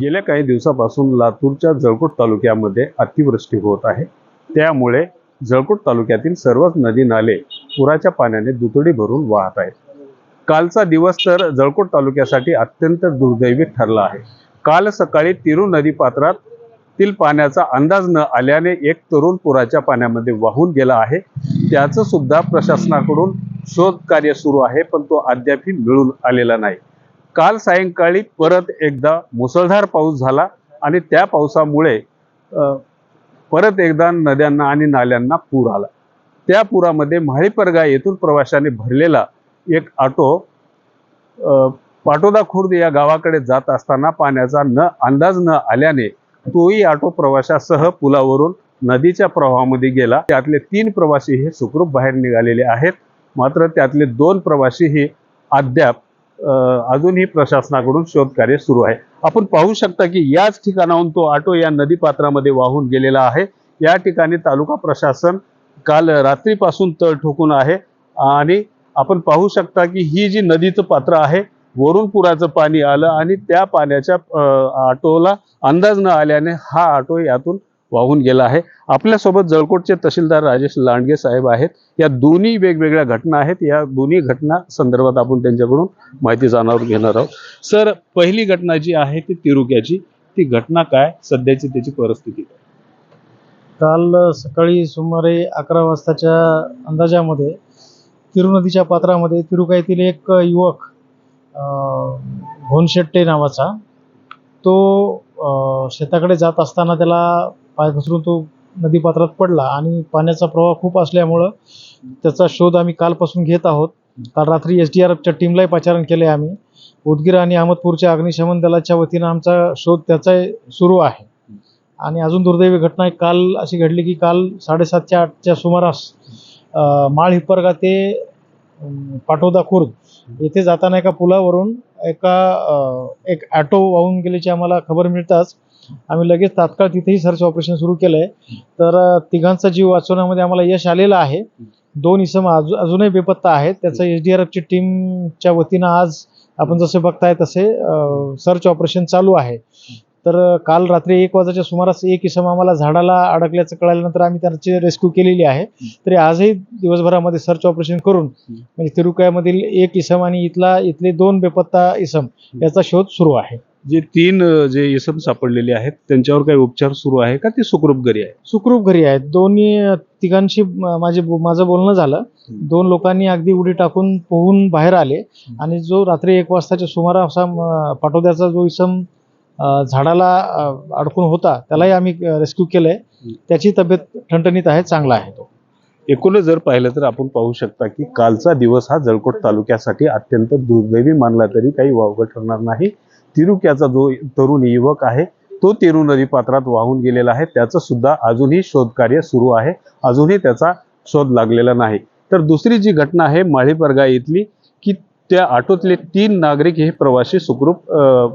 गेल्या काही दिवसापासून लातूरच्या जळकोट तालुक्यामध्ये अतिवृष्टी होत आहे. त्यामुळे जळकोट तालुक्यातील सर्वच नदी नाले पुराच्या पाण्याने दुतडी भरून वाहत आहेत. कालचा दिवस तर जळकोट तालुक्यासाठी अत्यंत दुर्दैवी ठरला आहे. काल सकाळी तिरू नदी पात्रातील पाण्याचा अंदाज न आल्याने एक तरुण पुराच्या पाण्यामध्ये वाहून गेला आहे. त्याचं सुद्धा प्रशासनाकडून शोध कार्य सुरू आहे पण तो अद्यापही मिळून आलेला नाही. काल सायंकाळी परत एकदा मुसळधार पाऊस झाला आणि त्या पावसामुळे परत एकदा नद्यांना आणि नाल्यांना पूर आला. त्या पुरामध्ये म्हाळीपरगा येथून प्रवाशाने भरलेला एक ऑटो पाटोदा खुर्द या गावाकडे जात असताना पाण्याचा न अंदाज न आल्याने तोही ऑटो प्रवाशासह पुलावरून नदीच्या प्रवाहामध्ये गेला. त्यातले तीन प्रवासी हे सुखरूप बाहेर निघालेले आहेत. मात्र त्यातले दोन प्रवासी हे अद्याप अजूनही प्रशासनाकडून शोधकार्य सुरू आहे. आपण पाहू शकता की याच ठिकाणाहून तो ऑटो या नदी पात्रामध्ये वाहून गेलेला आहे. या ठिकाणी तालुका प्रशासन काल रात्रीपासून तळ ठोकून आहे आणि आपण पाहू शकता की ही जी नदीचं पात्र आहे वरून पुराचं पाणी आलं आणि त्या पाण्याच्या ऑटोला अंदाज न आल्याने हा ऑटो यातून वाहून गेला आहे. आपल्यासोबत जळकोटचे तहसीलदार राजेश लांडगे साहेब आहेत. या दोन्ही वेगवेगळ्या घटना आहेत. या दोन्ही घटना संदर्भात आपण त्यांच्याकडून माहिती जाणून घेणार आहोत. सर पहिली घटना जी आहे ती तिरुक्याची. ती घटना काय? सध्याची त्याची परिस्थिती काय? काल सकाळी सुमारे अकरा वाजताच्या अंदाजामध्ये तिरू नदीच्या पात्रामध्ये तिरुका येथील एक युवक घोनशेट्टे भोनशेट्टे नावाचा तो शेताकडे जात असताना त्याला पाय घसरून तो नदी पात्रात पडला आणि पाण्याचा प्रवाह खूप असल्यामुळं त्याचा शोध आम्ही कालपासून घेत आहोत. काल रात्री एस डी आर एफच्या टीमलाही पाचारण केले आम्ही. उदगीर आणि अहमदपूरच्या अग्निशमन दलाच्या वतीनं आमचा शोध त्याचा सुरू आहे. आणि अजून दुर्दैवी घटना एक काल अशी घडली की काल साडेसातच्या आठच्या सुमारास माळ हिप्परगा ते पाटोदा खुर्द येथे जाताना एका पुलावरून एका एक ॲटो वाहून गेल्याची आम्हाला खबर मिळताच आम्ही लगेच तात्काळ तिथेही सर्च ऑपरेशन सुरू केलं आहे तर तिघांचा जीव वाचवण्यामध्ये आम्हाला यश आलेलं आहे. दोन इसम अजू अजूनही बेपत्ता आहेत. त्याचं एस डी आर एफची टीमच्या वतीनं आज आपण जसे बघताय तसे सर्च ऑपरेशन चालू आहे. तर काल रात्री एक वाजाच्या सुमारास एक इसम आम्हाला झाडाला अडकल्याचं कळाल्यानंतर आम्ही त्याची रेस्क्यू केलेली आहे. तरी आजही दिवसभरामध्ये सर्च ऑपरेशन करून म्हणजे तिरुकायामधील एक इसम आणि इथला इथले दोन बेपत्ता इसम याचा शोध सुरू आहे. जे तीन अ, जे इसम सापडलेले आहेत त्यांच्यावर काही उपचार सुरू आहे का? ते सुखरूप घरी आहे सुखरूप घरी आहेत. दोन्ही अ, तिघांशी म- माझे माझं बोलणं झालं. दोन लोकांनी अगदी उडी टाकून पोहून बाहेर आले. आणि जो रात्री एक वाजताच्या सुमारास म, पाटोद्याचा जो इसम अ, झाडाला अ, अडकून होता त्यालाही आम्ही रेस्क्यू केलंय. त्याची तब्येत ठणठणीत आहे चांगला आहे तो. एकूणच जर पाहिलं तर आपण पाहू शकता की कालचा दिवस हा जळकोट तालुक्यासाठी अत्यंत दुर्दैवी मानला तरी काही वावगं ठरणार नाही. तिरुक्याचा जो तरुण युवक आहे तो तेरू नदी पात्रात वाहून गेलेला आहे. त्याचं सुद्धा अजूनही शोधकार्य सुरू आहे. अजूनही त्याचा शोध लागलेला नाही. तर दुसरी जी घटना आहे माळीपरगा इथली की त्या ऑटोतले तीन नागरिक हे प्रवासी सुखरूप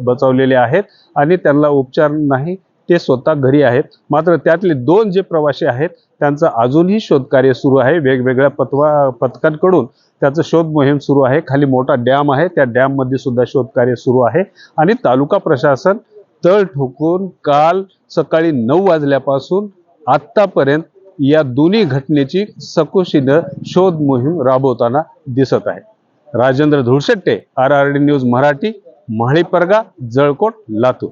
बचावलेले आहेत आणि त्यांना उपचार नाही ते स्वतः घरी आहेत. मात्र त्यातले दोन जे प्रवासी आहेत त्यांचं अजूनही शोधकार्य सुरू आहे. वेगवेगळ्या पथवा पथकांकडून त्याचं शोध मोहीम सुरू आहे. खाली मोठा डॅम आहे. त्या डॅममध्ये सुद्धा सुद्धा शोधकार्य सुरू आहे. आणि तालुका प्रशासन तळ ठोकून काल सकाळी नऊ वाजल्यापासून आत्तापर्यंत या दोन्ही घटनेची सकुशीनं शोध मोहीम राबवताना दिसत आहे. Rajendra Dhulshette R R D news Marathi Mhaliparga Jalkot Latur.